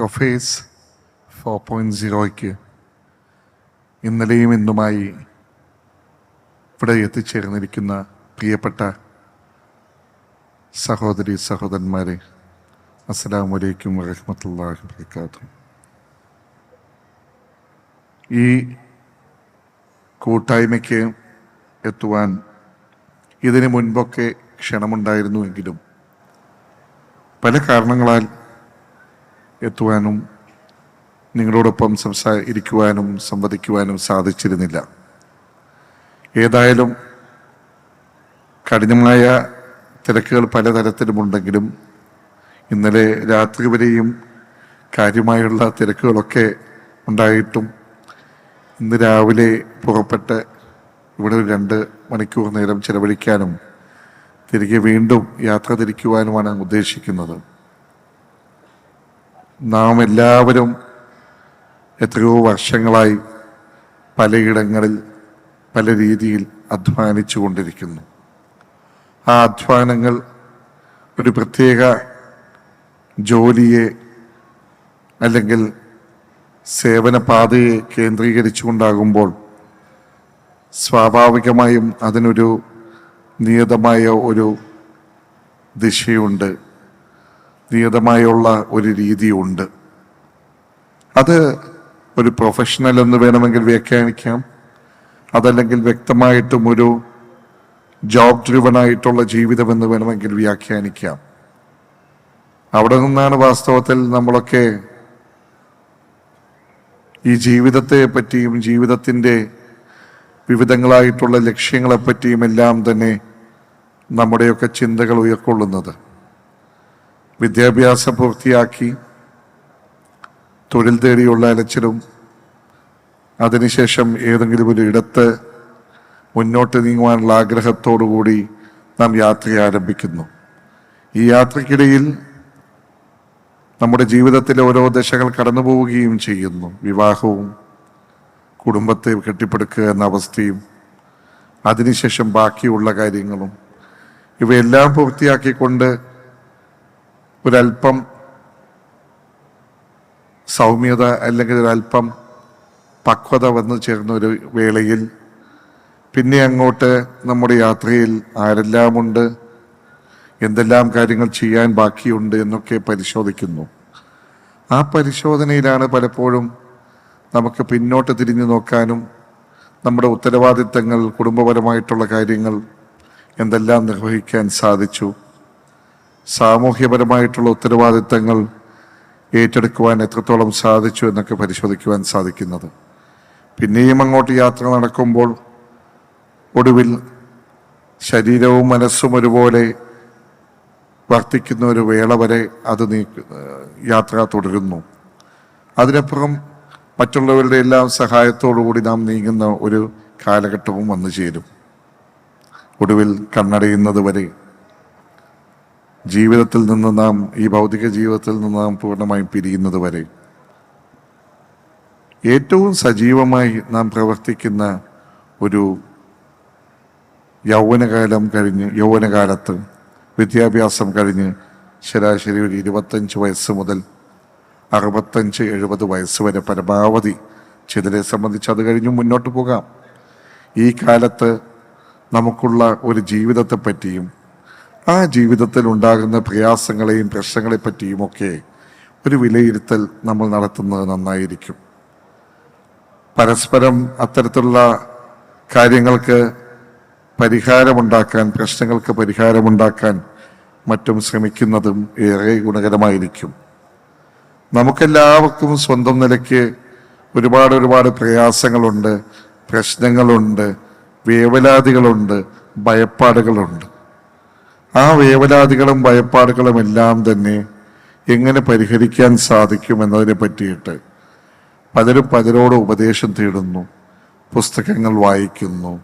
Prophase four point സീറോയ്ക്ക് ഇന്നലെയും ഇന്നുമായി ഇവിടെ എത്തിച്ചേർന്നിരിക്കുന്ന പ്രിയപ്പെട്ട സഹോദരി സഹോദരന്മാരെ അസ്സാം വലൈക്കും വറഹ്മത്തുള്ളാഹി വബറകാതുഹു. ഈ കൂട്ടായ്മയ്ക്ക് എത്തുവാൻ ഇതിനു മുൻപൊക്കെ ക്ഷണമുണ്ടായിരുന്നുവെങ്കിലും പല കാരണങ്ങളാൽ എത്തുവാനും നിങ്ങളോടൊപ്പം സംസാ ഇരിക്കുവാനും സംവദിക്കുവാനും സാധിച്ചിരുന്നില്ല. ഏതായാലും കഠിനമായ തിരക്കുകൾ പലതരത്തിലുമുണ്ടെങ്കിലും ഇന്നലെ രാത്രി വരെയും കാര്യമായുള്ള തിരക്കുകളൊക്കെ ഉണ്ടായിട്ടും ഇന്ന് രാവിലെ പുറപ്പെട്ട് ഇവിടെ ഒരു രണ്ട് മണിക്കൂർ നേരം ചിലവഴിക്കാനും തിരികെ വീണ്ടും യാത്ര തിരിക്കുവാനുമാണ് ഉദ്ദേശിക്കുന്നത്. നാം എല്ലാവരും എത്രയോ വർഷങ്ങളായി പലയിടങ്ങളിൽ പല രീതിയിൽ അധ്വാനിച്ചു കൊണ്ടിരിക്കുന്നു ആ അധ്വാനങ്ങൾ ഒരു പ്രത്യേക ജോലിയെ അല്ലെങ്കിൽ സേവന പാതയെ കേന്ദ്രീകരിച്ചുകൊണ്ടാകുമ്പോൾ സ്വാഭാവികമായും അതിനൊരു നിയതമായ ഒരു ദിശയുണ്ട്. നിയതമായുള്ള ഒരു രീതിയുണ്ട്. അത് ഒരു പ്രൊഫഷണൽ എന്ന് വേണമെങ്കിൽ വ്യാഖ്യാനിക്കാം. അതല്ലെങ്കിൽ വ്യക്തമായിട്ടും ഒരു ജോബ് ഡ്രിവനായിട്ടുള്ള ജീവിതം എന്ന് വേണമെങ്കിൽ വ്യാഖ്യാനിക്കാം. അവിടെ നിന്നാണ് വാസ്തവത്തിൽ നമ്മളൊക്കെ ഈ ജീവിതത്തെ പറ്റിയും ജീവിതത്തിന്റെ വിവിധങ്ങളായിട്ടുള്ള ലക്ഷ്യങ്ങളെപ്പറ്റിയും എല്ലാം തന്നെ നമ്മുടെയൊക്കെ ചിന്തകൾ ഉയർക്കൊള്ളുന്നത്. വിദ്യാഭ്യാസം പൂർത്തിയാക്കി തൊഴിൽ തേടിയുള്ള അലച്ചിലും അതിനുശേഷം ഏതെങ്കിലും ഒരു ഇടത്ത് മുന്നോട്ട് നീങ്ങുവാനുള്ള ആഗ്രഹത്തോടു കൂടി നാം യാത്ര ആരംഭിക്കുന്നു. ഈ യാത്രക്കിടയിൽ നമ്മുടെ ജീവിതത്തിലെ ഓരോ ദശകൾ കടന്നു പോവുകയും ചെയ്യുന്നു. വിവാഹവും കുടുംബത്തെ കെട്ടിപ്പടുക്കുക എന്ന അവസ്ഥയും അതിനുശേഷം ബാക്കിയുള്ള കാര്യങ്ങളും ഇവയെല്ലാം പൂർത്തിയാക്കിക്കൊണ്ട് ഒരല്പം സൗമ്യത അല്ലെങ്കിൽ ഒരല്പം പക്വത വന്നു ചേർന്ന ഒരു വേളയിൽ പിന്നെ അങ്ങോട്ട് നമ്മുടെ യാത്രയിൽ ആരെല്ലാമുണ്ട് എന്തെല്ലാം കാര്യങ്ങൾ ചെയ്യാൻ ബാക്കിയുണ്ട് എന്നൊക്കെ പരിശോധിക്കുന്നു. ആ പരിശോധനയിലാണ് പലപ്പോഴും നമുക്ക് പിന്നോട്ട് തിരിഞ്ഞു നോക്കാനും നമ്മുടെ ഉത്തരവാദിത്തങ്ങൾ കുടുംബപരമായിട്ടുള്ള കാര്യങ്ങൾ എന്തെല്ലാം നിർവഹിക്കാൻ സാധിച്ചു. സാമൂഹ്യപരമായിട്ടുള്ള ഉത്തരവാദിത്തങ്ങൾ ഏറ്റെടുക്കുവാൻ എത്രത്തോളം സാധിച്ചു എന്നൊക്കെ പരിശോധിക്കുവാൻ സാധിക്കുന്നത്. പിന്നെയും അങ്ങോട്ട് യാത്ര നടക്കുമ്പോൾ ഒടുവിൽ ശരീരവും മനസ്സും ഒരുപോലെ വർത്തിക്കുന്ന ഒരു വേള വരെ അത് നീ യാത്ര തുടരുന്നു. അതിനപ്പുറം മറ്റുള്ളവരുടെ എല്ലാം സഹായത്തോടു കൂടി നാം നീങ്ങുന്ന ഒരു കാലഘട്ടവും വന്നു ചേരും. ഒടുവിൽ കണ്ണടയുന്നത് വരെ ജീവിതത്തിൽ നിന്ന് നാം ഈ ഭൗതിക ജീവിതത്തിൽ നിന്ന് നാം പൂർണമായും പിരിയുന്നത് വരെ ഏറ്റവും സജീവമായി നാം പ്രവർത്തിക്കുന്ന ഒരു യൗവനകാലം കഴിഞ്ഞ് യൗവനകാലത്ത് വിദ്യാഭ്യാസം കഴിഞ്ഞ് ശരാശരി ഒരു ഇരുപത്തഞ്ച് വയസ്സ് മുതൽ അറുപത്തഞ്ച് എഴുപത് വയസ്സ് വരെ പരമാവധി ചിലരെ സംബന്ധിച്ച് അത് കഴിഞ്ഞ് മുന്നോട്ട് പോകാം. ഈ കാലത്ത് നമുക്കുള്ള ഒരു ജീവിതത്തെ പറ്റിയും ആ ജീവിതത്തിൽ ഉണ്ടാകുന്ന പ്രയാസങ്ങളെയും പ്രശ്നങ്ങളെ പറ്റിയുമൊക്കെ ഒരു വിലയിരുത്തൽ നമ്മൾ നടത്തുന്നത് നന്നായിരിക്കും. പരസ്പരം അത്തരത്തിലുള്ള കാര്യങ്ങൾക്ക് പരിഹാരമുണ്ടാക്കാൻ പ്രശ്നങ്ങൾക്ക് പരിഹാരമുണ്ടാക്കാൻ മറ്റും ശ്രമിക്കുന്നതും ഏറെ ഗുണകരമായിരിക്കും. നമുക്കെല്ലാവർക്കും സ്വന്തം നിലയ്ക്ക് ഒരുപാട് ഒരുപാട് പ്രയാസങ്ങളുണ്ട് പ്രശ്നങ്ങളുണ്ട് വേവലാതികളുണ്ട് ഭയപ്പാടുകളുണ്ട്. ആ വേവലാതികളും ഭയപ്പാടുകളും എല്ലാം തന്നെ എങ്ങനെ പരിഹരിക്കാൻ സാധിക്കും എന്നതിനെ പറ്റിയിട്ട് പലരും പലരോട് ഉപദേശം തേടുന്നു പുസ്തകങ്ങൾ വായിക്കുന്നു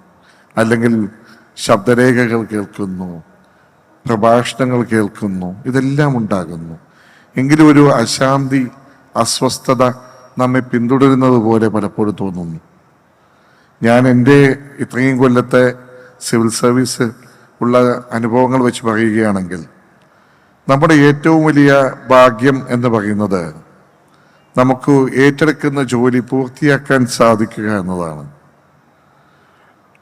അല്ലെങ്കിൽ ശബ്ദരേഖകൾ കേൾക്കുന്നു പ്രഭാഷണങ്ങൾ കേൾക്കുന്നു ഇതെല്ലാം ഉണ്ടാകുന്നു. എങ്കിലും ഒരു അശാന്തി അസ്വസ്ഥത നമ്മെ പിന്തുടരുന്നത് പോലെ പലപ്പോഴും തോന്നുന്നു. ഞാൻ എന്റെ ഇത്രയും കൊല്ലത്തെ സിവിൽ സർവീസ് ഉള്ള അനുഭവങ്ങൾ വെച്ച് പറയുകയാണെങ്കിൽ നമ്മുടെ ഏറ്റവും വലിയ ഭാഗ്യം എന്ന് പറയുന്നത് നമുക്ക് ഏറ്റെടുക്കുന്ന ജോലി പൂർത്തിയാക്കാൻ സാധിക്കുക എന്നതാണ്.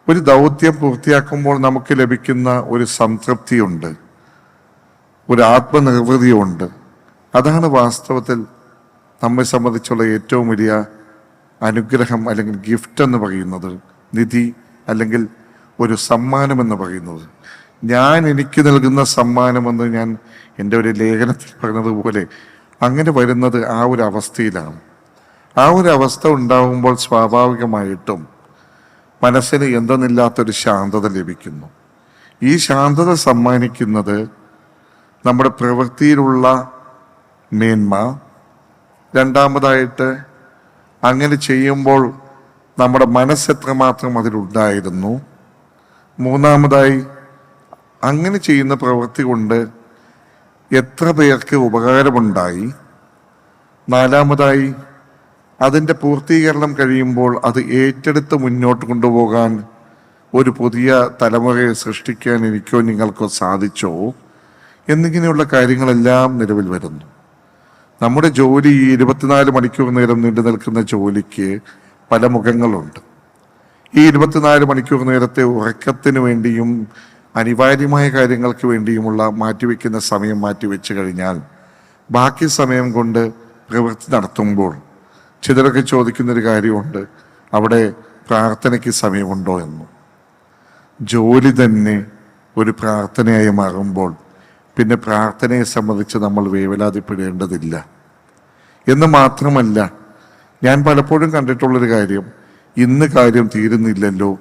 ഒരു ദൗത്യം പൂർത്തിയാക്കുമ്പോൾ നമുക്ക് ലഭിക്കുന്ന ഒരു സംതൃപ്തിയുണ്ട് ഒരു ആത്മനിർവൃതിയുണ്ട്. അതാണ് വാസ്തവത്തിൽ നമ്മെ സംബന്ധിച്ചുള്ള ഏറ്റവും വലിയ അനുഗ്രഹം അല്ലെങ്കിൽ ഗിഫ്റ്റ് എന്ന് പറയുന്നത് നിധി അല്ലെങ്കിൽ ഒരു സമ്മാനം എന്ന് പറയുന്നത്. ഞാൻ എനിക്ക് നൽകുന്ന സമ്മാനമെന്ന് ഞാൻ എന്റെ ഒരു ലേഖനത്തിൽ പറഞ്ഞതുപോലെ അങ്ങനെ വരുന്നത് ആ ഒരു അവസ്ഥയിലാണ്. ആ ഒരു അവസ്ഥ ഉണ്ടാകുമ്പോൾ സ്വാഭാവികമായിട്ടും മനസ്സിന് എന്തെന്നില്ലാത്തൊരു ശാന്തത ലഭിക്കുന്നു. ഈ ശാന്തത സമ്മാനിക്കുന്നത് നമ്മുടെ പ്രവൃത്തിയിലുള്ള മേന്മ. രണ്ടാമതായിട്ട് അങ്ങനെ ചെയ്യുമ്പോൾ നമ്മുടെ മനസ്സെത്രമാത്രം അതിലുണ്ടായിരുന്നു. മൂന്നാമതായി അങ്ങനെ ചെയ്യുന്ന പ്രവൃത്തി കൊണ്ട് എത്ര പേർക്ക് ഉപകാരമുണ്ടായി? നാലാമതായി അതിന്റെ പൂർത്തീകരണം കഴിയുമ്പോൾ അത് ഏറ്റെടുത്ത് മുന്നോട്ട് കൊണ്ടുപോകാൻ ഒരു പുതിയ തലമുറയെ സൃഷ്ടിക്കാൻ എനിക്കോ നിങ്ങൾക്കോ സാധിച്ചോ? എന്നിങ്ങനെയുള്ള കാര്യങ്ങളെല്ലാം നിലവിൽ വരുന്നു. നമ്മുടെ ജോലി ഈ ഇരുപത്തിനാല് മണിക്കൂർ നേരം നീണ്ടു നിൽക്കുന്ന ജോലിക്ക് പല മുഖങ്ങളുണ്ട്. ഈ ഇരുപത്തിനാല് മണിക്കൂർ നേരത്തെ ഉറക്കത്തിന് വേണ്ടിയും അനിവാര്യമായ കാര്യങ്ങൾക്ക് വേണ്ടിയുമുള്ള മാറ്റിവെക്കുന്ന സമയം മാറ്റിവെച്ച് കഴിഞ്ഞാൽ ബാക്കി സമയം കൊണ്ട് പ്രവൃത്തി നടത്തുമ്പോൾ ചിലരൊക്കെ ചോദിക്കുന്നൊരു കാര്യമുണ്ട് അവിടെ പ്രാർത്ഥനയ്ക്ക് സമയമുണ്ടോ എന്ന്. ജോലി തന്നെ ഒരു പ്രാർത്ഥനയായി മാറുമ്പോൾ പിന്നെ പ്രാർത്ഥനയെ സംബന്ധിച്ച് നമ്മൾ വേവലാതിപ്പെടേണ്ടതില്ല. എന്ന് മാത്രമല്ല ഞാൻ പലപ്പോഴും കണ്ടിട്ടുള്ളൊരു കാര്യം ഇന്ന് കാര്യം തീരുന്നില്ലല്ലോ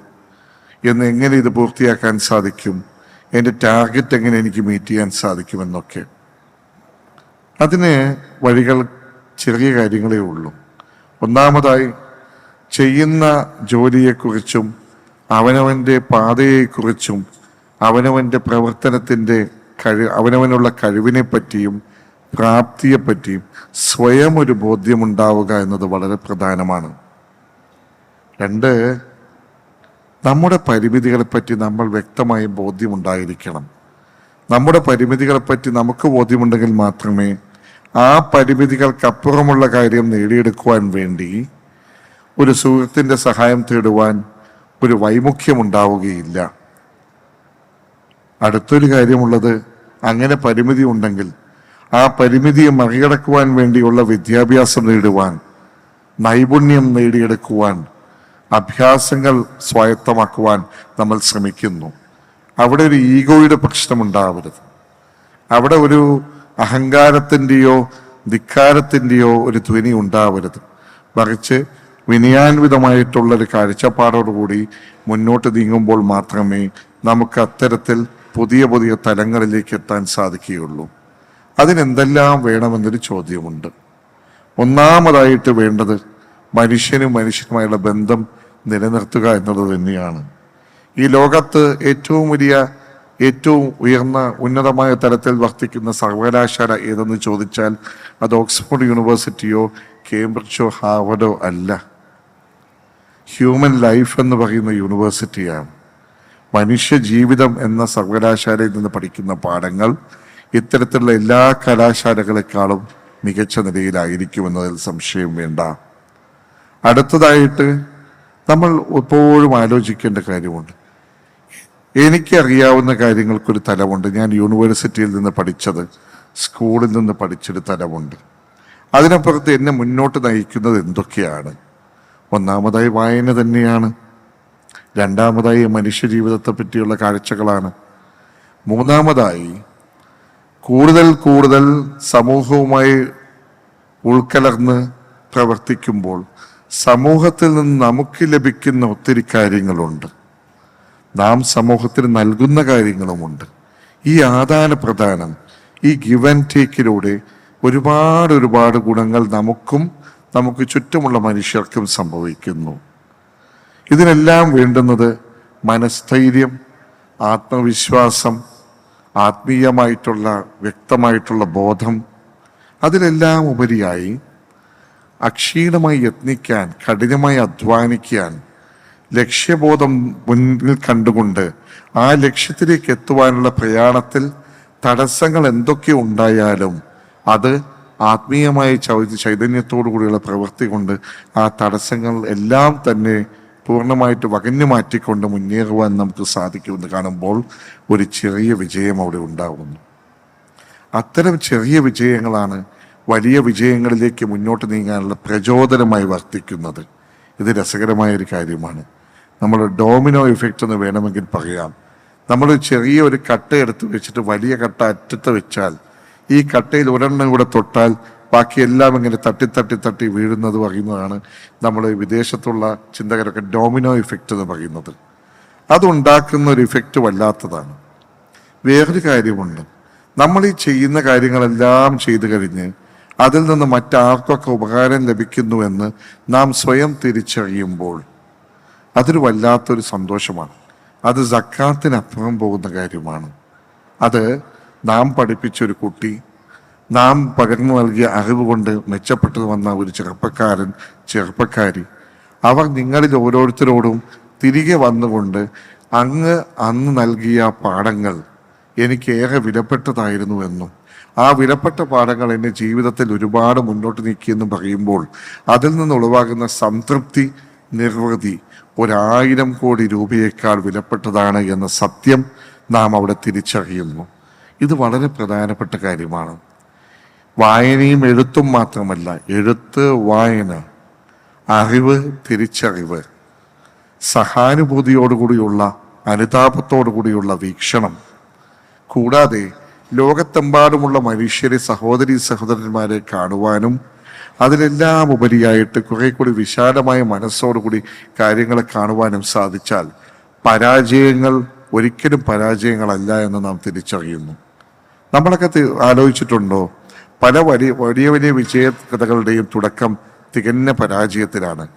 എന്ന് എങ്ങനെ ഇത് പൂർത്തിയാക്കാൻ സാധിക്കും? എന്റെ ടാർഗറ്റ് എങ്ങനെ എനിക്ക് മീറ്റ് ചെയ്യാൻ സാധിക്കുമെന്നൊക്കെ. അതിന് വഴികൾ ചെറിയ കാര്യങ്ങളേ ഉള്ളൂ. ഒന്നാമതായി ചെയ്യുന്ന ജോലിയെക്കുറിച്ചും അവനവന്റെ പാതയെക്കുറിച്ചും അവനവന്റെ പ്രവർത്തനത്തിന്റെ കഴി അവനവനുള്ള കഴിവിനെ പറ്റിയും പ്രാപ്തിയെപ്പറ്റിയും സ്വയം ഒരു ബോധ്യമുണ്ടാവുക എന്നത് വളരെ പ്രധാനമാണ്. രണ്ട് നമ്മുടെ പരിമിതികളെപ്പറ്റി നമ്മൾ വ്യക്തമായി ബോധ്യമുണ്ടായിരിക്കണം. നമ്മുടെ പരിമിതികളെപ്പറ്റി നമുക്ക് ബോധ്യമുണ്ടെങ്കിൽ മാത്രമേ ആ പരിമിതികൾക്കപ്പുറമുള്ള കാര്യം നേടിയെടുക്കുവാൻ വേണ്ടി ഒരു സുഹൃത്തിന്റെ സഹായം തേടുവാൻ ഒരു വൈമുഖ്യം ഉണ്ടാവുകയില്ല അടുത്തൊരു കാര്യമുള്ളത് അങ്ങനെ പരിമിതി ഉണ്ടെങ്കിൽ ആ പരിമിതിയെ മറികടക്കുവാൻ വേണ്ടിയുള്ള വിദ്യാഭ്യാസം നേടുവാൻ നൈപുണ്യം നേടിയെടുക്കുവാൻ അഭ്യാസങ്ങൾ സ്വായത്തമാക്കുവാൻ നമ്മൾ ശ്രമിക്കുന്നു. അവിടെ ഒരു ഈഗോയുടെ പ്രശ്നമുണ്ടാവരുത്. അവിടെ ഒരു അഹങ്കാരത്തിന്റെയോ ധിക്കാരത്തിന്റെയോ ഒരു ധ്വനി ഉണ്ടാവരുത്. മറിച്ച് വിനയാൻവിതമായിട്ടുള്ള ഒരു കാഴ്ചപ്പാടോടുകൂടി മുന്നോട്ട് നീങ്ങുമ്പോൾ മാത്രമേ നമുക്ക് അത്തരത്തിൽ പുതിയ പുതിയ തലങ്ങളിലേക്ക് എത്താൻ സാധിക്കുകയുള്ളൂ. അതിനെന്തെല്ലാം വേണമെന്നൊരു ചോദ്യമുണ്ട്. ഒന്നാമതായിട്ട് വേണ്ടത് മനുഷ്യനും മനുഷ്യനുമായുള്ള ബന്ധം നിലനിർത്തുക എന്നുള്ളത് തന്നെയാണ്. ഈ ലോകത്ത് ഏറ്റവും വലിയ ഏറ്റവും ഉയർന്ന ഉന്നതമായ തലത്തിൽ വർത്തിക്കുന്ന സർവകലാശാല ഏതെന്ന് ചോദിച്ചാൽ അത് ഓക്സ്ഫോർഡ് യൂണിവേഴ്സിറ്റിയോ കേംബ്രിഡ്ജോ ഹാർവർഡോ അല്ല. ഹ്യൂമൻ ലൈഫ് എന്ന് പറയുന്ന യൂണിവേഴ്സിറ്റിയാണ്. മനുഷ്യ ജീവിതം എന്ന സർവകലാശാലയിൽ നിന്ന് പഠിക്കുന്ന പാഠങ്ങൾ ഇത്തരത്തിലുള്ള എല്ലാ കലാശാലകളെക്കാളും മികച്ച നിലയിലായിരിക്കുമെന്നതിൽ സംശയം വേണ്ട. അടുത്തതായിട്ട് നമ്മൾ എപ്പോഴും ആലോചിക്കേണ്ട കാര്യമുണ്ട്. എനിക്കറിയാവുന്ന കാര്യങ്ങൾക്കൊരു തലമുണ്ട്. ഞാൻ യൂണിവേഴ്സിറ്റിയിൽ നിന്ന് പഠിച്ചത് സ്കൂളിൽ നിന്ന് പഠിച്ചൊരു തലമുണ്ട്. അതിനപ്പുറത്ത് എന്നെ മുന്നോട്ട് നയിക്കുന്നത് എന്തൊക്കെയാണ്? ഒന്നാമതായി വായന തന്നെയാണ്. രണ്ടാമതായി മനുഷ്യജീവിതത്തെ പറ്റിയുള്ള കാഴ്ചകളാണ്. മൂന്നാമതായി കൂടുതൽ കൂടുതൽ സമൂഹവുമായി ഉൾക്കലർന്ന് പ്രവർത്തിക്കുമ്പോൾ സമൂഹത്തിൽ നിന്ന് നമുക്ക് ലഭിക്കുന്ന ഒത്തിരി കാര്യങ്ങളുണ്ട്. നാം സമൂഹത്തിന് നൽകുന്ന കാര്യങ്ങളുമുണ്ട്. ഈ ആദാന പ്രദാനം ഈ ഗിവ് ആൻഡ് ടേക്കിലൂടെ ഒരുപാട് ഒരുപാട് ഗുണങ്ങൾ നമുക്കും നമുക്ക് ചുറ്റുമുള്ള മനുഷ്യർക്കും സംഭവിക്കുന്നു. ഇതിനെല്ലാം വേണ്ടുന്നത് മനസ്ഥൈര്യം ആത്മവിശ്വാസം ആത്മീയമായിട്ടുള്ള വ്യക്തമായിട്ടുള്ള ബോധം. അതിലെല്ലാം ഉപരിയായി അക്ഷീണമായി യത്നിക്കാൻ കഠിനമായി അധ്വാനിക്കാൻ ലക്ഷ്യബോധം മുന്നിൽ കണ്ടുകൊണ്ട് ആ ലക്ഷ്യത്തിലേക്ക് എത്തുവാനുള്ള പ്രയാണത്തിൽ തടസ്സങ്ങൾ എന്തൊക്കെ ഉണ്ടായാലും അത് ആത്മീയമായ ചൈതന്യത്തോടു കൂടിയുള്ള പ്രവൃത്തി കൊണ്ട് ആ തടസ്സങ്ങൾ എല്ലാം തന്നെ പൂർണമായിട്ട് വകഞ്ഞു മാറ്റിക്കൊണ്ട് മുന്നേറുവാൻ നമുക്ക് സാധിക്കുമെന്ന് കാണുമ്പോൾ ഒരു ചെറിയ വിജയം അവിടെ ഉണ്ടാകുന്നു. അത്തരം ചെറിയ വിജയങ്ങളാണ് വലിയ വിജയങ്ങളിലേക്ക് മുന്നോട്ട് നീങ്ങാനുള്ള പ്രചോദനമായി വർത്തിക്കുന്നത്. ഇത് രസകരമായ ഒരു കാര്യമാണ്. നമ്മൾ ഡോമിനോ ഇഫക്റ്റ് എന്ന് വേണമെങ്കിൽ പറയാം. നമ്മൾ ചെറിയ ഒരു കട്ട എടുത്ത് വെച്ചിട്ട് വലിയ കട്ട അറ്റത്ത് വെച്ചാൽ ഈ കട്ടയിൽ ഒരെണ്ണം കൂടെ തൊട്ടാൽ ബാക്കി എല്ലാം ഇങ്ങനെ തട്ടി തട്ടി തട്ടി വീഴുന്നത് പറയുന്നതാണ് നമ്മൾ വിദേശത്തുള്ള ചിന്തകരൊക്കെ ഡോമിനോ ഇഫക്റ്റ് എന്ന് പറയുന്നത്. അതുണ്ടാക്കുന്ന ഒരു ഇഫക്റ്റ് വല്ലാത്തതാണ്. വേറൊരു കാര്യമുണ്ട്. നമ്മൾ ഈ ചെയ്യുന്ന കാര്യങ്ങളെല്ലാം ചെയ്തു കഴിഞ്ഞ് അതിൽ നിന്ന് മറ്റാർക്കൊക്കെ ഉപകാരം ലഭിക്കുന്നുവെന്ന് നാം സ്വയം തിരിച്ചറിയുമ്പോൾ അതൊരു വല്ലാത്തൊരു സന്തോഷമാണ്. അത് സക്കാത്തിനപ്പുറം പോകുന്ന കാര്യമാണ്. അത് നാം പഠിപ്പിച്ചൊരു കുട്ടി നാം പകർന്നു നൽകിയ അറിവ് കൊണ്ട് മെച്ചപ്പെട്ടു വന്ന ഒരു ചെറുപ്പക്കാരൻ ചെറുപ്പക്കാരി. അവർ നിങ്ങളിൽ ഓരോരുത്തരോടും തിരികെ വന്നുകൊണ്ട് അങ്ങ് അന്ന് നൽകിയ പാഠങ്ങൾ എനിക്കേറെ വിലപ്പെട്ടതായിരുന്നു എന്നും ആ വിലപ്പെട്ട പാഠങ്ങൾ എന്നെ ജീവിതത്തിൽ ഒരുപാട് മുന്നോട്ട് നീക്കിയെന്ന് പറയുമ്പോൾ അതിൽ നിന്ന് ഉളവാകുന്ന സംതൃപ്തി നിർവൃതി ഒരായിരം കോടി രൂപയേക്കാൾ വിലപ്പെട്ടതാണ് എന്ന സത്യം നാം അവിടെ തിരിച്ചറിയുന്നു. ഇത് വളരെ പ്രധാനപ്പെട്ട കാര്യമാണ്. വായനയും എഴുത്തും മാത്രമല്ല എഴുത്ത് വായന അറിവ് തിരിച്ചറിവ് സഹാനുഭൂതിയോടുകൂടിയുള്ള അനുതാപത്തോടുകൂടിയുള്ള വീക്ഷണം. കൂടാതെ ലോകത്തെമ്പാടുമുള്ള മനുഷ്യരെ സഹോദരി സഹോദരന്മാരെ കാണുവാനും അതിലെല്ലാം ഉപരിയായിട്ട് കുറെ കൂടി വിശാലമായ മനസ്സോടുകൂടി കാര്യങ്ങളെ കാണുവാനും സാധിച്ചാൽ പരാജയങ്ങൾ ഒരിക്കലും പരാജയങ്ങളല്ല എന്ന് നാം തിരിച്ചറിയുന്നു. നമ്മളൊക്കെ ആലോചിച്ചിട്ടുണ്ടോ? പല വലിയ വലിയ വലിയ വിജയ കഥകളുടെയും തുടക്കം തികഞ്ഞ പരാജയത്തിലാണ്.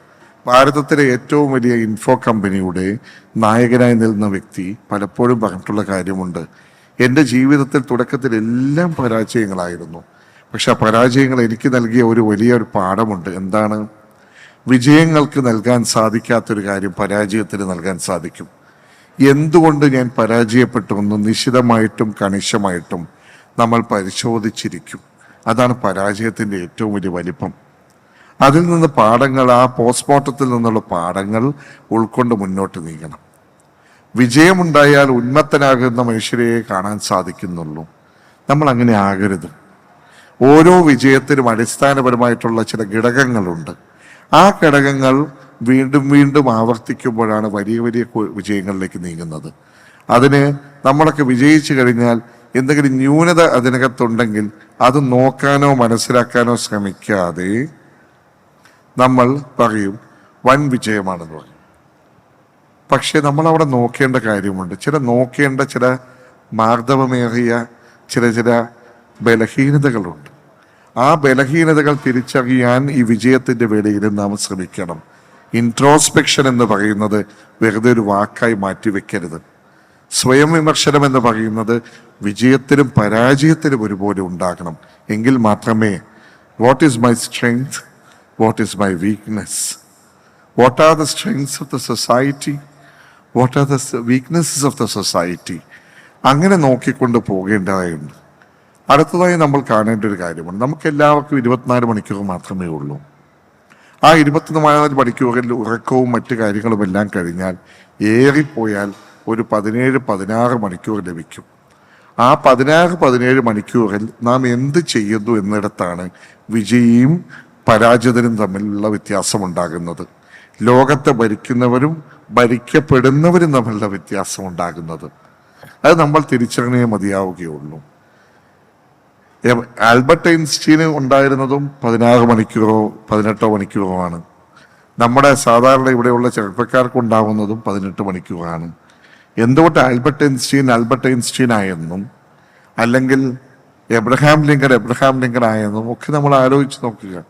ഭാരതത്തിലെ ഏറ്റവും വലിയ ഇൻഫോ കമ്പനിയുടെ നായകനായി നിൽക്കുന്ന വ്യക്തി പലപ്പോഴും പറഞ്ഞിട്ടുള്ള കാര്യമുണ്ട്. എന്റെ ജീവിതത്തിൽ തുടക്കത്തിൽ എല്ലാം പരാജയങ്ങളായിരുന്നു. പക്ഷെ ആ പരാജയങ്ങൾ എനിക്ക് നൽകിയ ഒരു വലിയൊരു പാഠമുണ്ട്. എന്താണ്? വിജയങ്ങൾക്ക് നൽകാൻ സാധിക്കാത്തൊരു കാര്യം പരാജയത്തിന് നൽകാൻ സാധിക്കും. എന്തുകൊണ്ട് ഞാൻ പരാജയപ്പെട്ടു എന്ന് നിശിതമായിട്ടും കണിശമായിട്ടും നമ്മൾ പരിശോധിച്ചിരിക്കും. അതാണ് പരാജയത്തിന്റെ ഏറ്റവും വലിയ വലിപ്പം. അതിൽ നിന്ന് പാഠങ്ങൾ ആ പോസ്റ്റ്മോർട്ടത്തിൽ നിന്നുള്ള പാഠങ്ങൾ ഉൾക്കൊണ്ട് മുന്നോട്ട് നീങ്ങണം. വിജയമുണ്ടായാൽ ഉന്മത്തനാകുന്ന മനുഷ്യരെ കാണാൻ സാധിക്കുന്നുള്ളൂ. നമ്മൾ അങ്ങനെ ആകരുത്. ഓരോ വിജയത്തിനും അടിസ്ഥാനപരമായിട്ടുള്ള ചില ഘടകങ്ങളുണ്ട്. ആ ഘടകങ്ങൾ വീണ്ടും വീണ്ടും ആവർത്തിക്കുമ്പോഴാണ് വലിയ വലിയ വിജയങ്ങളിലേക്ക് നീങ്ങുന്നത്. അതിന് നമ്മളൊക്കെ വിജയിച്ചു കഴിഞ്ഞാൽ എന്തെങ്കിലും ന്യൂനത അതിനകത്തുണ്ടെങ്കിൽ അത് നോക്കാനോ മനസ്സിലാക്കാനോ ശ്രമിക്കാതെ നമ്മൾ പറയും വൻ വിജയമാണെന്ന് പറയും. പക്ഷെ നമ്മൾ അവിടെ നോക്കേണ്ട കാര്യമുണ്ട്. ചില നോക്കേണ്ട ചില മാർദ്ദവമേറിയ ചില ചില ബലഹീനതകളുണ്ട്. ആ ബലഹീനതകൾ തിരിച്ചറിയാൻ ഈ വിജയത്തിന്റെ വേളയിൽ നാം ശ്രമിക്കണം. ഇൻട്രോസ്പെക്ഷൻ എന്ന് പറയുന്നത് വെറുതെ ഒരു വാക്കായി മാറ്റിവെക്കരുത്. സ്വയം വിമർശനം എന്ന് പറയുന്നത് വിജയത്തിലും പരാജയത്തിലും ഒരുപോലെ ഉണ്ടാകണം. എങ്കിൽ മാത്രമേ what is my strength what is my weakness what are the strengths of the society what are the weaknesses of the society അങ്ങനെ നോക്കിക്കൊണ്ട് പോകേണ്ടതായുണ്ട്. അടുത്തതായി നമ്മൾ കാണേണ്ട ഒരു കാര്യമാണ് നമുക്ക് എല്ലാവർക്കും ഇരുപത്തിനാല് മണിക്കൂർ മാത്രമേ ഉള്ളൂ. ആ ഇരുപത്തിനാല് മണിക്കൂറിൽ ഉറക്കവും മറ്റു കാര്യങ്ങളും എല്ലാം കഴിഞ്ഞാൽ ഏറിപ്പോയാൽ ഒരു പതിനേഴ് പതിനാറ് മണിക്കൂർ ലഭിക്കും. ആ പതിനാറ് പതിനേഴ് മണിക്കൂറിൽ നാം എന്ത് ചെയ്യുന്നു എന്നിടത്താണ് വിജയിയും പരാജിതരും തമ്മിലുള്ള വ്യത്യാസം ഉണ്ടാകുന്നത് ലോകത്തെ ഭരിക്കുന്നവരും ഭരിക്കപ്പെടുന്നവരും തമ്മിലുള്ള വ്യത്യാസം ഉണ്ടാകുന്നത്. അത് നമ്മൾ തിരിച്ചറിഞ്ഞേ മതിയാവുകയുള്ളൂ. ആൽബർട്ട് ഐൻസ്റ്റീന് ഉണ്ടായിരുന്നതും പതിനാറ് മണിക്കൂറോ പതിനെട്ടോ മണിക്കൂറോ ആണ്. നമ്മുടെ സാധാരണ ഇവിടെയുള്ള ചെറുപ്പക്കാർക്ക് ഉണ്ടാകുന്നതും പതിനെട്ട് മണിക്കൂറാണ്. എന്തുകൊണ്ട് ആൽബർട്ട് ഐൻസ്റ്റീൻ ആൽബർട്ട് ഐൻസ്റ്റീൻ ആയെന്നും അല്ലെങ്കിൽ എബ്രഹാം ലിങ്കൺ എബ്രഹാം ലിങ്കൺ ആയെന്നും ഒക്കെ നമ്മൾ ആലോചിച്ച് നോക്കുക.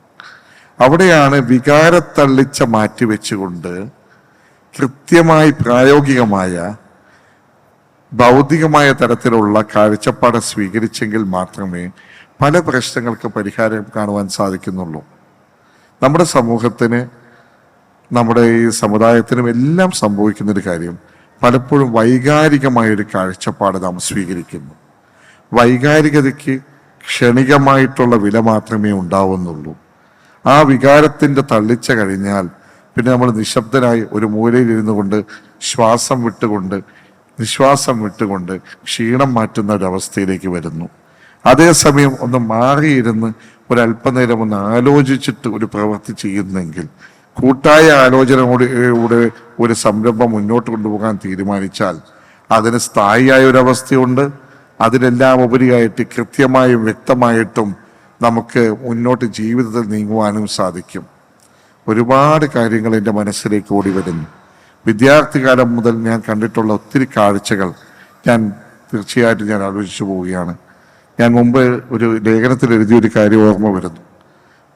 അവിടെയാണ് വികാരത്തള്ളിച്ച മാറ്റിവെച്ചുകൊണ്ട് കൃത്യമായി പ്രായോഗികമായ ഭൗതികമായ തരത്തിലുള്ള കാഴ്ചപ്പാട് സ്വീകരിച്ചെങ്കിൽ മാത്രമേ പല പ്രശ്നങ്ങൾക്ക് പരിഹാരം കാണുവാൻ സാധിക്കുന്നുള്ളൂ. നമ്മുടെ സമൂഹത്തിന് നമ്മുടെ ഈ സമുദായത്തിനും എല്ലാം സംഭവിക്കുന്നൊരു കാര്യം പലപ്പോഴും വൈകാരികമായൊരു കാഴ്ചപ്പാട് നാം സ്വീകരിക്കുന്നു. വൈകാരികതയ്ക്ക് ക്ഷണികമായിട്ടുള്ള വില മാത്രമേ ഉണ്ടാവുന്നുള്ളൂ. ആ വികാരത്തിന്റെ തള്ളിച്ച കഴിഞ്ഞാൽ പിന്നെ നമ്മൾ നിശബ്ദനായി ഒരു മൂലയിൽ ഇരുന്നു കൊണ്ട് ശ്വാസം വിട്ടുകൊണ്ട് നിശ്വാസം വിട്ടുകൊണ്ട് ക്ഷീണം മാറ്റുന്ന ഒരവസ്ഥയിലേക്ക് വരുന്നു. അതേസമയം ഒന്ന് മാറിയിരുന്ന് ഒരല്പനേരം ഒന്ന് ആലോചിച്ചിട്ട് ഒരു പ്രവൃത്തി ചെയ്യുന്നെങ്കിൽ കൂട്ടായ ആലോചനയോടെ ഒരു സംരംഭം മുന്നോട്ട് കൊണ്ടുപോകാൻ തീരുമാനിച്ചാൽ അതിന് സ്ഥായിയായ ഒരവസ്ഥയുണ്ട് അതിനെല്ലാം ഉപരിയായിട്ട് കൃത്യമായും വ്യക്തമായിട്ടും നമുക്ക് മുന്നോട്ട് ജീവിതത്തിൽ നീങ്ങുവാനും സാധിക്കും. ഒരുപാട് കാര്യങ്ങൾ എന്റെ മനസ്സിലേക്ക് ഓടി വരുന്നു. വിദ്യാർത്ഥി കാലം മുതൽ ഞാൻ കണ്ടിട്ടുള്ള ഒത്തിരി കാഴ്ചകൾ ഞാൻ തീർച്ചയായിട്ടും ഞാൻ ആലോചിച്ചു പോവുകയാണ്. ഞാൻ മുമ്പ് ഒരു ലേഖനത്തിൽ എഴുതിയൊരു കാര്യം ഓർമ്മ വരുന്നു.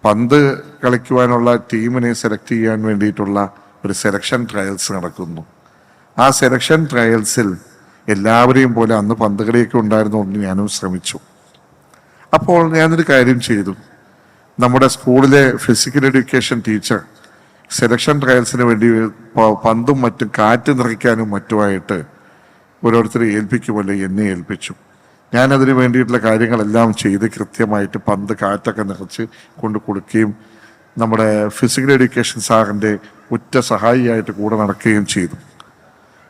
പന്ത് കളിക്കുവാനുള്ള ടീമിനെ സെലക്ട് ചെയ്യാൻ വേണ്ടിയിട്ടുള്ള ഒരു സെലക്ഷൻ ട്രയൽസ് നടക്കുന്നു. ആ സെലക്ഷൻ ട്രയൽസിൽ എല്ലാവരെയും പോലെ അന്ന് പന്ത് കളിയൊക്കെ ഉണ്ടായിരുന്നുകൊണ്ട് ഞാനും ശ്രമിച്ചു. അപ്പോൾ ഞാനൊരു കാര്യം ചെയ്തു. നമ്മുടെ സ്കൂളിലെ ഫിസിക്കൽ എഡ്യൂക്കേഷൻ ടീച്ചർ സെലക്ഷൻ ട്രയൽസിന് വേണ്ടി പന്തും മറ്റും കാറ്റ് നിറയ്ക്കാനും മറ്റുമായിട്ട് ഓരോരുത്തരെ ഏൽപ്പിക്കുമല്ലോ എന്നെ ഏൽപ്പിച്ചു. ഞാൻ വേണ്ടിയിട്ടുള്ള കാര്യങ്ങളെല്ലാം ചെയ്ത് കൃത്യമായിട്ട് പന്ത് കാറ്റൊക്കെ നിറച്ച് കൊണ്ട് കൊടുക്കുകയും നമ്മുടെ ഫിസിക്കൽ എഡ്യൂക്കേഷൻ സാറിന്റെ ഉറ്റ സഹായിയായിട്ട് കൂടെ നടക്കുകയും ചെയ്തു.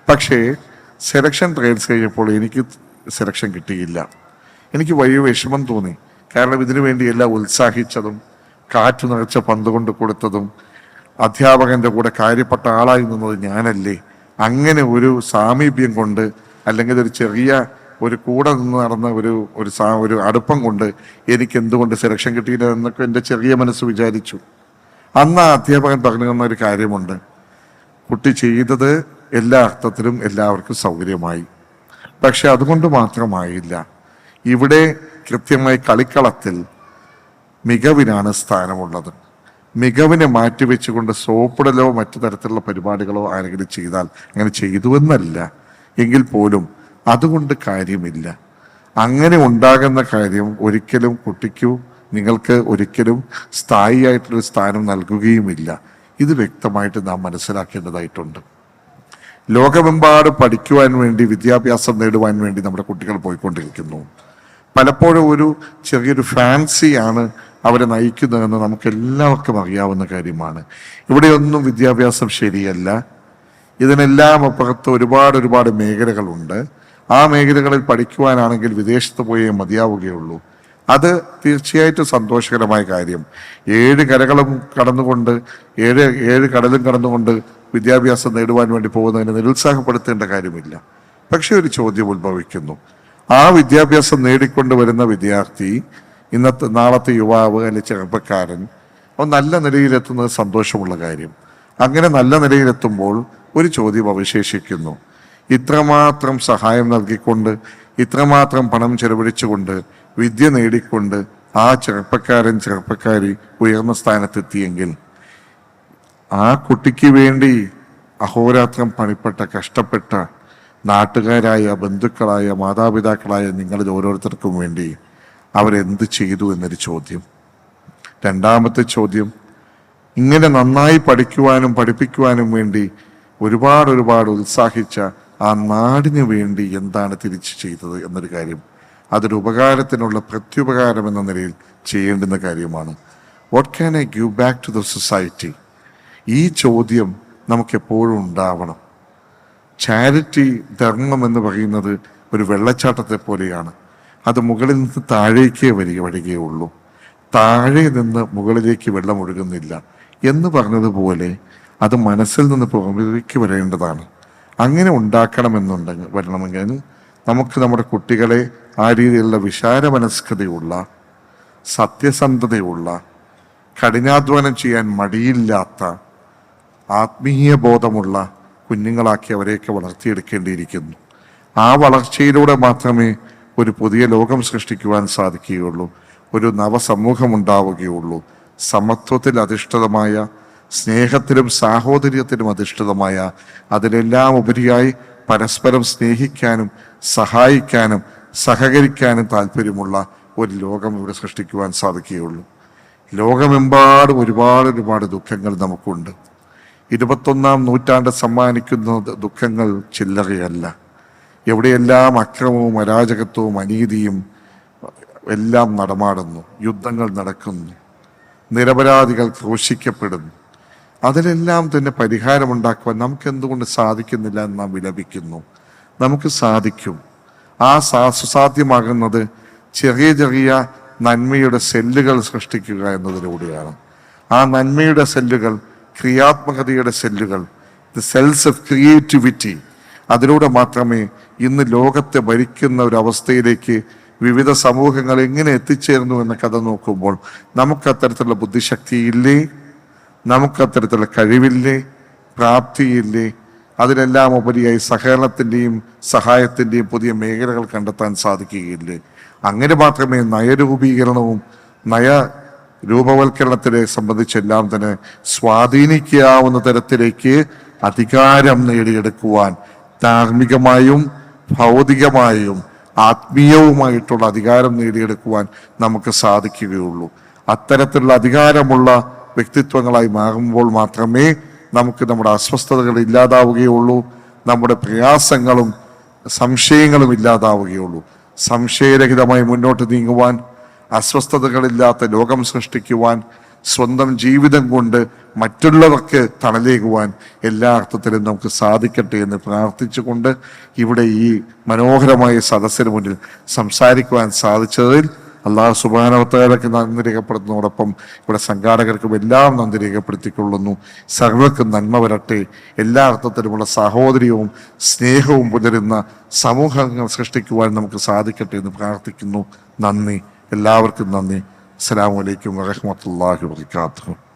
പക്ഷേ സെലക്ഷൻ ട്രയൽസ് കഴിഞ്ഞപ്പോൾ എനിക്ക് സെലക്ഷൻ കിട്ടിയില്ല. എനിക്ക് വലിയ വിഷമം തോന്നി. കാരണം ഇതിനു വേണ്ടി എല്ലാം ഉത്സാഹിച്ചതും കാറ്റു നിറച്ച പന്ത് കൊണ്ട് കൊടുത്തതും അധ്യാപകന്റെ കൂടെ കാര്യപ്പെട്ട ആളായി നിന്നത് ഞാനല്ലേ. അങ്ങനെ ഒരു സാമീപ്യം കൊണ്ട് അല്ലെങ്കിൽ ഒരു ചെറിയ ഒരു കൂടെ നിന്ന് നടന്ന ഒരു ഒരു സാ ഒരു അടുപ്പം കൊണ്ട് എനിക്ക് എന്തുകൊണ്ട് സെലക്ഷൻ കിട്ടിയില്ല എന്നൊക്കെ എന്റെ ചെറിയ മനസ്സ് വിചാരിച്ചു. അന്ന് ആ അധ്യാപകൻ പറഞ്ഞു തന്ന ഒരു കാര്യമുണ്ട്. കുട്ടി ചെയ്തത് എല്ലാ അർത്ഥത്തിലും എല്ലാവർക്കും സൗകര്യമായി. പക്ഷെ അതുകൊണ്ട് മാത്രമായില്ല. ഇവിടെ കൃത്യമായി കളിക്കളത്തിൽ മികവിനാണ് സ്ഥാനമുള്ളത്. മികവിനെ മാറ്റിവെച്ചുകൊണ്ട് സോപ്പിടലോ മറ്റു തരത്തിലുള്ള പരിപാടികളോ ആരെങ്കിലും ചെയ്താൽ അങ്ങനെ ചെയ്തുവെന്നല്ല. എങ്കിൽ പോലും അതുകൊണ്ട് കാര്യമില്ല. അങ്ങനെ ഉണ്ടാകുന്ന കാര്യം ഒരിക്കലും കുട്ടിക്കു നിങ്ങൾക്ക് ഒരിക്കലും സ്ഥായിയായിട്ടൊരു സ്ഥാനം നൽകുകയുമില്ല. ഇത് വ്യക്തമായിട്ട് നാം മനസ്സിലാക്കേണ്ടതായിട്ടുണ്ട്. ലോകമെമ്പാട് പഠിക്കുവാൻ വേണ്ടി വിദ്യാഭ്യാസം നേടുവാൻ വേണ്ടി നമ്മുടെ കുട്ടികൾ പോയിക്കൊണ്ടിരിക്കുന്നു. പലപ്പോഴും ഒരു ചെറിയൊരു ഫാൻസിയാണ് അവരെ നയിക്കുന്നതെന്ന് നമുക്ക് എല്ലാവർക്കും അറിയാവുന്ന കാര്യമാണ്. ഇവിടെയൊന്നും വിദ്യാഭ്യാസം ശരിയല്ല. ഇതിനെല്ലാം അപ്പുറത്ത് ഒരുപാട് ഒരുപാട് മേഖലകളുണ്ട്. ആ മേഖലകളിൽ പഠിക്കുവാനാണെങ്കിൽ വിദേശത്ത് പോയേ മതിയാവുകയുള്ളൂ. അത് തീർച്ചയായിട്ടും സന്തോഷകരമായ കാര്യം. ഏഴ് കരകളും കടന്നുകൊണ്ട് ഏഴ് ഏഴ് കടലും കടന്നുകൊണ്ട് വിദ്യാഭ്യാസം നേടുവാൻ വേണ്ടി പോകുന്നതിനെ നിരുത്സാഹപ്പെടുത്തേണ്ട കാര്യമില്ല. പക്ഷേ ഒരു ചോദ്യം ഉത്ഭവിക്കുന്നു. ആ വിദ്യാഭ്യാസം നേടിക്കൊണ്ട് വരുന്ന വിദ്യാർത്ഥി ഇന്നത്തെ നാളത്തെ യുവാവ് അല്ലെങ്കിൽ ചെറുപ്പക്കാരൻ അവൻ നല്ല നിലയിലെത്തുന്നത് സന്തോഷമുള്ള കാര്യം. അങ്ങനെ നല്ല നിലയിലെത്തുമ്പോൾ ഒരു ചോദ്യം അവശേഷിക്കുന്നു. ഇത്രമാത്രം സഹായം നൽകിക്കൊണ്ട് ഇത്രമാത്രം പണം ചെലവഴിച്ചുകൊണ്ട് വിദ്യ നേടിക്കൊണ്ട് ആ ചെറുപ്പക്കാരൻ ചെറുപ്പക്കാരി ഉയർന്ന സ്ഥാനത്തെത്തിയെങ്കിൽ ആ കുട്ടിക്ക് വേണ്ടി അഹോരാത്രം പണിപ്പെട്ട കഷ്ടപ്പെട്ട നാട്ടുകാരായ ബന്ധുക്കളായ മാതാപിതാക്കളായ നിങ്ങളിൽ ഓരോരുത്തർക്കും വേണ്ടി അവരെന്ത് ചെയ്തു എന്നൊരു ചോദ്യം. രണ്ടാമത്തെ ചോദ്യം ഇങ്ങനെ നന്നായി പഠിക്കുവാനും പഠിപ്പിക്കുവാനും വേണ്ടി ഒരുപാട് ഒരുപാട് ഉത്സാഹിച്ച ആ നാടിന് വേണ്ടി എന്താണ് തിരിച്ചു ചെയ്തത് എന്നൊരു കാര്യം. അതൊരു ഉപകാരത്തിനുള്ള പ്രത്യുപകാരം എന്ന നിലയിൽ ചെയ്യേണ്ടുന്ന കാര്യമാണ്. What can I give back to the society ഈ ചോദ്യം നമുക്ക് എപ്പോഴും ഉണ്ടാവണം. ചാരിറ്റി ധർമ്മം എന്ന് പറയുന്നത് ഒരു വെള്ളച്ചാട്ടത്തെ പോലെയാണ്. അത് മുകളിൽ നിന്ന് താഴേക്കേ വരിക വരികയുള്ളൂ താഴെ നിന്ന് മുകളിലേക്ക് വെള്ളം ഒഴുകുന്നില്ല എന്ന് പറഞ്ഞതുപോലെ അത് മനസ്സിൽ നിന്ന് പുറമേക്ക് വരേണ്ടതാണ്. അങ്ങനെ ഉണ്ടാക്കണമെന്നുണ്ടെങ്കിൽ വരണമെങ്കിൽ നമുക്ക് നമ്മുടെ കുട്ടികളെ ആ രീതിയിലുള്ള വിശാല മനസ്കതയുള്ള സത്യസന്ധതയുള്ള കഠിനാധ്വാനം ചെയ്യാൻ മടിയില്ലാത്ത ആത്മീയ ബോധമുള്ള കുഞ്ഞുങ്ങളാക്കി അവരെയൊക്കെ വളർത്തിയെടുക്കേണ്ടിയിരിക്കുന്നു. ആ വളർച്ചയിലൂടെ മാത്രമേ ഒരു പുതിയ ലോകം സൃഷ്ടിക്കുവാൻ സാധിക്കുകയുള്ളൂ. ഒരു നവസമൂഹം ഉണ്ടാവുകയുള്ളൂ സമത്വത്തിൽ അധിഷ്ഠിതമായ സ്നേഹത്തിലും സാഹോദര്യത്തിലും അധിഷ്ഠിതമായ അതിലെല്ലാം ഉപരിയായി പരസ്പരം സ്നേഹിക്കാനും സഹായിക്കാനും സഹകരിക്കാനും താല്പര്യമുള്ള ഒരു ലോകം ഇവിടെ സൃഷ്ടിക്കുവാൻ സാധിക്കുകയുള്ളൂ. ലോകമെമ്പാടും ഒരുപാട് ഒരുപാട് ദുഃഖങ്ങൾ നമുക്കുണ്ട്. ഇരുപത്തൊന്നാം നൂറ്റാണ്ട് സമ്മാനിക്കുന്ന ദുഃഖങ്ങൾ ചില്ലറയല്ല. എവിടെയെല്ലാം അക്രമവും അരാജകത്വവും അനീതിയും എല്ലാം നടമാടുന്നു. യുദ്ധങ്ങൾ നടക്കുന്നു. നിരപരാധികൾ ക്രൂശിക്കപ്പെടുന്നു. അതിലെല്ലാം തന്നെ പരിഹാരമുണ്ടാക്കുവാൻ നമുക്ക് എന്തുകൊണ്ട് സാധിക്കുന്നില്ല എന്ന് നാം വിലപിക്കുന്നു. നമുക്ക് സാധിക്കും. ആ സാ സുസാധ്യമാകുന്നത് ചെറിയ ചെറിയ നന്മയുടെ സെല്ലുകൾ സൃഷ്ടിക്കുക എന്നതിലൂടെയാണ്. ആ നന്മയുടെ സെല്ലുകൾ ക്രിയാത്മകതയുടെ സെല്ലുകൾ ദ സെൽസ് ഓഫ് ക്രിയേറ്റിവിറ്റി അതിലൂടെ മാത്രമേ ഇന്ന് ലോകത്തെ ഭരിക്കുന്ന ഒരു അവസ്ഥയിലേക്ക് വിവിധ സമൂഹങ്ങൾ എങ്ങനെ എത്തിച്ചേരുന്നു എന്ന കഥ നോക്കുമ്പോൾ നമുക്ക് അത്തരത്തിലുള്ള ബുദ്ധിശക്തി ഇല്ലേ നമുക്ക് അത്തരത്തിലുള്ള കഴിവില്ലേ? പ്രാപ്തിയില്ലേ? അതിനെല്ലാം ഉപരിയായി സഹകരണത്തിന്റെയും സഹായത്തിന്റെയും പുതിയ മേഖലകൾ കണ്ടെത്താൻ സാധിക്കുകയില്ലേ? അങ്ങനെ മാത്രമേ നയരൂപീകരണവും നയ രൂപവൽക്കരണത്തിനെ സംബന്ധിച്ചെല്ലാം തന്നെ സ്വാധീനിക്കാവുന്ന തരത്തിലേക്ക് അധികാരം നേടിയെടുക്കുവാൻ ധാർമ്മികമായും ഭൗതികമായും ആത്മീയവുമായിട്ടുള്ള അധികാരം നേടിയെടുക്കുവാൻ നമുക്ക് സാധിക്കുകയുള്ളൂ. അത്തരത്തിലുള്ള അധികാരമുള്ള വ്യക്തിത്വങ്ങളായി മാറുമ്പോൾ മാത്രമേ നമുക്ക് നമ്മുടെ അസ്വസ്ഥതകൾ ഇല്ലാതാവുകയുള്ളൂ. നമ്മുടെ പ്രയാസങ്ങളും സംശയങ്ങളും ഇല്ലാതാവുകയുള്ളൂ. സംശയരഹിതമായി മുന്നോട്ട് നീങ്ങുവാൻ അസ്വസ്ഥതകളില്ലാത്ത ലോകം സൃഷ്ടിക്കുവാൻ സ്വന്തം ജീവിതം കൊണ്ട് മറ്റുള്ളവർക്ക് തണലേകുവാൻ എല്ലാ അർത്ഥത്തിലും നമുക്ക് സാധിക്കട്ടെ എന്ന് പ്രാർത്ഥിച്ചുകൊണ്ട് ഇവിടെ ഈ മനോഹരമായ സദസ്സിന് മുന്നിൽ സംസാരിക്കുവാൻ സാധിച്ചതിൽ അള്ളാഹു സുബാനവത്താലയ്ക്ക് നന്ദി രേഖപ്പെടുത്തുന്നതോടൊപ്പം ഇവിടെ സംഘാടകർക്കും എല്ലാം നന്ദി രേഖപ്പെടുത്തിക്കൊള്ളുന്നു. സർവർക്കും നന്മ വരട്ടെ. എല്ലാ അർത്ഥത്തിലുമുള്ള സാഹോദര്യവും സ്നേഹവും പുലരുന്ന സമൂഹങ്ങൾ സൃഷ്ടിക്കുവാൻ നമുക്ക് സാധിക്കട്ടെ എന്ന് പ്രാർത്ഥിക്കുന്നു. നന്ദി. എല്ലാവർക്കും നന്ദി. അസ്സാം അലൈക്കും വറഹ്മത്തുള്ളാഹി വബറകാതുഹു.